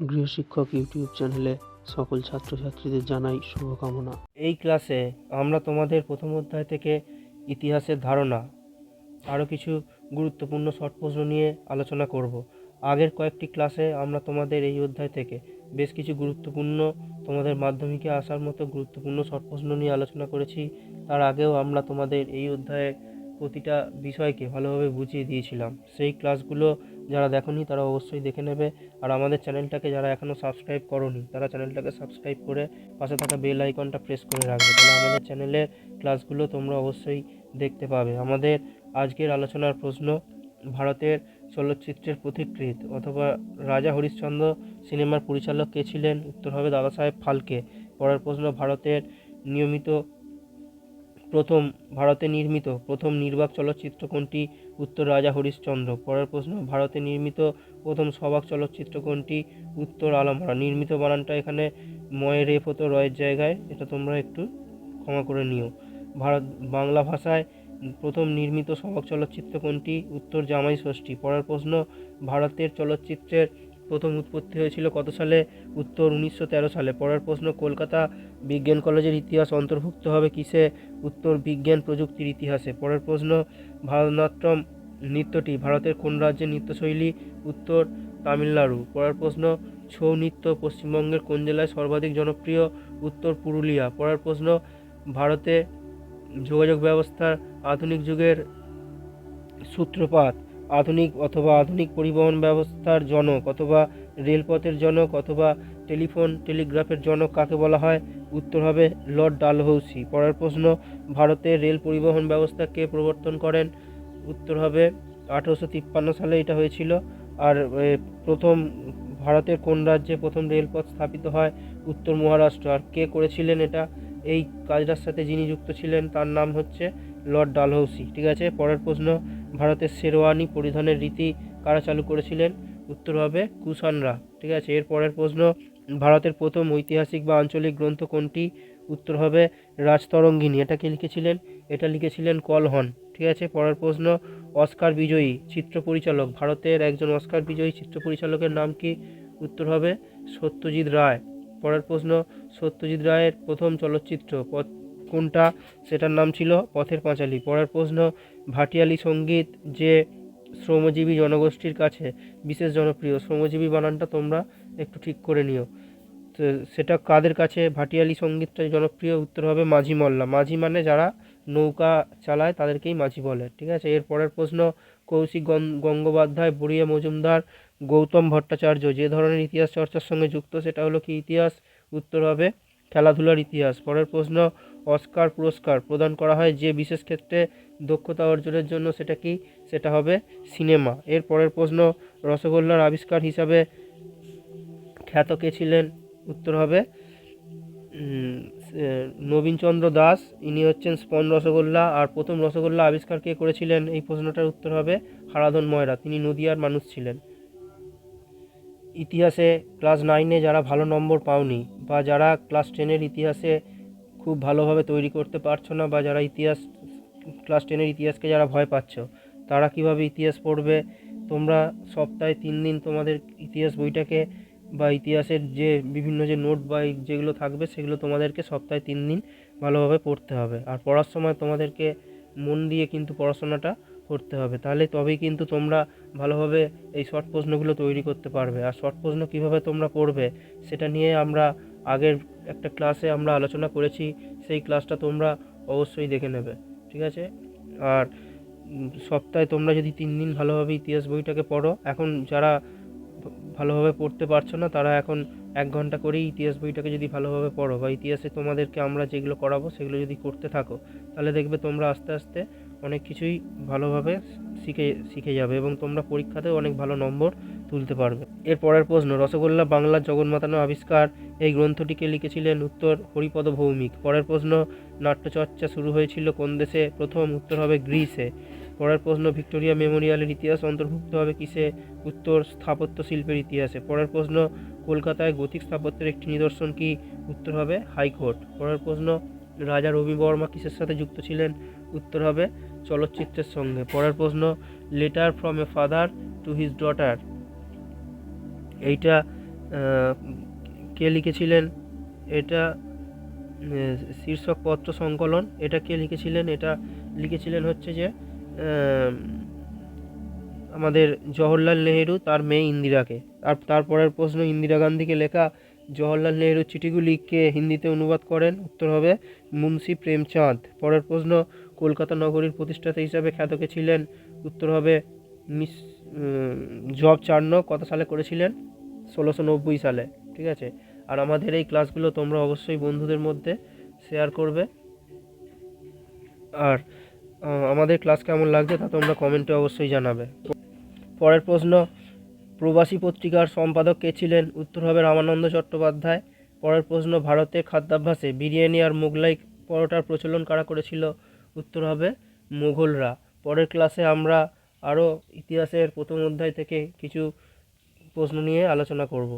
গৃহশিক্ষক YouTube চ্যানেলে সকল ছাত্রছাত্রীদের জানাই শুভকামনা। এই ক্লাসে আমরা তোমাদের প্রথম অধ্যায় থেকে ইতিহাসের ধারণা, আরও কিছু গুরুত্বপূর্ণ শর্ট প্রশ্ন নিয়ে আলোচনা করব। আগের কয়েকটি ক্লাসে আমরা তোমাদের এই অধ্যায় থেকে বেশ কিছু গুরুত্বপূর্ণ, তোমাদের মাধ্যমিকে আসার মতো গুরুত্বপূর্ণ শর্ট প্রশ্ন নিয়ে আলোচনা করেছি। তার আগেও আমরা তোমাদের এই অধ্যায়ে প্রতিটা বিষয়কে ভালোভাবে বুঝিয়ে দিয়েছিলাম। সেই ক্লাসগুলো যারা দেখোনি তারা অবশ্যই দেখে নেবে। আর আমাদের চ্যানেলটাকে যারা এখনও সাবস্ক্রাইব করোনি, তারা চ্যানেলটাকে সাবস্ক্রাইব করে পাশে থাকা বেল আইকনটা প্রেস করে রাখবে। তাহলে আমাদের চ্যানেলের ক্লাসগুলো তোমরা অবশ্যই দেখতে পাবে। আমাদের আজকের আলোচনার প্রশ্ন, ভারতের চলচ্চিত্রের পথিকৃৎ অথবা রাজা হরিশ্চন্দ্র সিনেমার পরিচালক কে ছিলেন? উত্তর হবে দাদা সাহেব ফালকে। পরের প্রশ্ন, ভারতের নিয়মিত প্রথম ভারতে নির্মিত, প্রথম নির্বাক চলচ্চিত্র কোনটি? উত্তর রাজা হরিশ্চন্দ্র। পরের প্রশ্ন, ভারতে নির্মিত প্রথম সবাক চলচ্চিত্র কোনটি? উত্তর আলমরা। নির্মিত বানানটা এখানে ময়ের রেফ হতো রয়ের জায়গায়, এটা তোমরা একটু ক্ষমা করে নিও। ভারত, বাংলা ভাষায় প্রথম নির্মিত সবাক চলচ্চিত্র কোনটি? উত্তর জামাই ষষ্ঠী। পরের প্রশ্ন, ভারতের চলচ্চিত্রের প্রথম উৎপত্তি হয়েছিল কত সালে? উত্তর উনিশশো তেরো সালে। পরের প্রশ্ন, কলকাতা বিজ্ঞান কলেজের ইতিহাস অন্তর্ভুক্ত হবে কিসে? উত্তর, বিজ্ঞান প্রযুক্তির ইতিহাসে। পরের প্রশ্ন, ভারতনাট্যম নৃত্যটি ভারতের কোন রাজ্যের নৃত্যশৈলী? উত্তর, তামিলনাড়ু। পরের প্রশ্ন, ছৌ নৃত্য পশ্চিমবঙ্গের কোন জেলায় সর্বাধিক জনপ্রিয়? উত্তর, পুরুলিয়া। পরের প্রশ্ন, ভারতে যোগাযোগ ব্যবস্থার আধুনিক যুগের সূত্রপাত আধুনিক অথবা আধুনিক পরিবহন ব্যবস্থার জনক অথবা রেলপথের জনক অথবা টেলিফোন, টেলিগ্রাফের জনক কাকে বলা হয়? উত্তর হবে লর্ড ডালহৌসি। পরের প্রশ্ন ভারতের রেল পরিবহন ব্যবস্থা কে প্রবর্তন করেন? উত্তর হবে আঠেরোশো তিপ্পান্ন সালে এটা হয়েছিল। আর প্রথম, ভারতের কোন রাজ্যে প্রথম রেলপথ স্থাপিত হয়? উত্তর মহারাষ্ট্র। আর কে করেছিলেন এটা? এই কাজটার সাথে যিনি যুক্ত ছিলেন তার নাম হচ্ছে লর্ড ডালহৌসি। ঠিক আছে? পরের প্রশ্ন ভারতের শেরওয়ানি পরিধানের রীতি কারা চালু করেছিলেন? উত্তর হবে কুষাণরা ঠিক আছে, এর পরের প্রশ্ন, ভারতের প্রথম ঐতিহাসিক বা আঞ্চলিক গ্রন্থ কোনটি? উত্তর হবে রাজতরঙ্গিনী। এটা কে লিখেছিলেন? এটা লিখেছিলেন কলহন। ঠিক আছে, পরের প্রশ্ন, অস্কার বিজয়ী, চিত্র পরিচালক। ভারতের একজন অস্কার বিজয়ী চিত্র পরিচালকের নাম কি? উত্তর হবে সত্যজিৎ রায়। পরের প্রশ্ন, সত্যজিৎ রায়ের প্রথম চলচ্চিত্র কোনটা? সেটার নাম ছিল পথের পাঁচালী। পরের প্রশ্ন, ভাটিয়ালি সংগীত যে শ্রমজীবী জনগোষ্ঠীর কাছে বিশেষ জনপ্রিয়, শ্রমজীবী বানানটা তোমরা একটু ঠিক করে নিও। তো সেটা কাদের কাছে? ভাটিয়ালি সঙ্গীতটা জনপ্রিয় উত্তর হবে মাঝি মল্লা। মাঝি মানে যারা নৌকা চালায় তাদেরকেই মাঝি বলে, ঠিক আছে? এর পরের প্রশ্ন, কৌশিক গঙ্গোপাধ্যায়, বুড়িয়া মজুমদার, গৌতম ভট্টাচার্য, যে ধরনের ইতিহাস চর্চার সঙ্গে যুক্ত, সেটা হলো কি ইতিহাস? উত্তর হবে খেলাধুলার ইতিহাস। পরের প্রশ্ন অস্কার পুরস্কার প্রদান করা হয়। যে বিশেষ ক্ষেত্রে দক্ষতা অর্জনের জন্য সেটা কি? সেটা হবে সিনেমা। এর পরের প্রশ্ন, রসগোল্লার আবিষ্কার হিসাবে খ্যাত কে ছিলেন? উত্তর হবে নবীনচন্দ্র দাস। ইনি হচ্ছেন স্পন রসগোল্লা। আর প্রথম রসগোল্লা আবিষ্কার কে করেছিলেন? এই প্রশ্নটার উত্তর হবে হারাধন ময়রা। তিনি নদিয়ার মানুষ ছিলেন। ইতিহাসে ক্লাস নাইনে যারা ভালো নম্বর পাওনি বা যারা ক্লাস টেনের ইতিহাসে খুব ভালোভাবে তৈরি করতে পারছ না বা যারা ইতিহাস ক্লাস টেনের ইতিহাসকে যারা ভয় পাচ্ছ, তারা কীভাবে ইতিহাস পড়বে? তোমরা সপ্তাহে তিন দিন তোমাদের ইতিহাস বইটাকে বা ইতিহাসের যে বিভিন্ন যে নোট বা যেগুলো থাকবে, সেগুলো তোমাদেরকে সপ্তাহে তিন দিন ভালোভাবে পড়তে হবে। আর পড়ার সময় তোমাদেরকে মন দিয়ে কিন্তু পড়াশোনাটা করতে হবে। তাহলে তবেই কিন্তু তোমরা ভালোভাবে এই শর্ট প্রশ্নগুলো তৈরি করতে পারবে। আর শর্ট প্রশ্ন কীভাবে তোমরা পড়বে, সেটা নিয়ে আমরা আগের একটা ক্লাসে আমরা আলোচনা করেছি, সেই ক্লাসটা তোমরা অবশ্যই দেখে নেবে, ঠিক আছে? আর সপ্তাহে তোমরা যদি তিন দিন ভালোভাবে ইতিহাস বইটাকে পড়ো, এখন যারা ভালোভাবে পড়তে পারছ না, তারা এখন এক ঘণ্টা করেই ইতিহাস বইটাকে যদি ভালোভাবে পড়ো, বা ইতিহাসে তোমাদেরকে আমরা যেগুলো করাবো, সেগুলো যদি করতে থাকো, তাহলে দেখবে তোমরা আস্তে আস্তে অনেক কিছুই ভালোভাবে শিখে শিখে যাবে, এবং তোমরা পরীক্ষাতেও অনেক ভালো নম্বর তুলতে পারবে। এর পরের প্রশ্ন, রসগোল্লা বাংলার জগন্মাতানো আবিষ্কার, এই গ্রন্থটিকে লিখেছিলেন উত্তর হরিপদ ভৌমিক। পরের প্রশ্ন, নাট্যচর্চা শুরু হয়েছিল কোন দেশে? প্রথম উত্তর হবে গ্রিসে। পরের প্রশ্ন, ভিক্টোরিয়া মেমোরিয়ালের ইতিহাস অন্তর্ভুক্ত হবে কিসে? উত্তর, স্থাপত্য শিল্পের ইতিহাসে। পরের প্রশ্ন, কলকাতায় গথিক স্থাপত্যের একটি নিদর্শন কি? উত্তর হবে হাইকোর্ট। পরের প্রশ্ন, রাজা রবি বর্মা কিসের সাথে যুক্ত ছিলেন? উত্তর হবে চলচ্চিত্রের সঙ্গে। পরের প্রশ্ন, letter from a father to his daughter. এইটা কে লিখেছিলেন? এটা শীর্ষক পত্র সংকলন। এটা কে লিখেছিলেন? এটা লিখেছিলেন হচ্ছে যে আমাদের জওহরলাল নেহেরু, তার মেয়ে ইন্দিরাকে। আর তারপরের প্রশ্ন ইন্দিরা গান্ধীকে লেখা, জওহরলাল নেহেরুর চিঠিগুলি কে হিন্দিতে অনুবাদ করেন? উত্তর হবে, মুন্সি প্রেমচাঁদ। পরের প্রশ্ন, কলকাতা নগরীর প্রতিষ্ঠাতা হিসাবে খ্যাতকে ছিলেন? উত্তর হবে মিস জব চার্নো কত সালে করেছিলেন? ষোলোশো নব্বই সালে, ঠিক আছে? আর আমাদের এই ক্লাসগুলো তোমরা অবশ্যই বন্ধুদের মধ্যে শেয়ার করবে। আর আমাদের ক্লাস কেমন লাগছে তা তোমরা কমেন্টে অবশ্যই জানাবে। পরের প্রশ্ন, প্রবাসী পত্রিকার সম্পাদক কে ছিলেন? উত্তর হবে রামানন্দ চট্টোপাধ্যায়। পরের প্রশ্ন, ভারতের খাদ্যাভ্যাসে বিরিয়ানি আর মোগলাই পরোটার প্রচলন কারা করেছিল? উত্তর হবে মুঘলরা। পরের ক্লাসে আমরা আরও ইতিহাসের প্রথম অধ্যায় থেকে কিছু প্রশ্ন নিয়ে আলোচনা করব।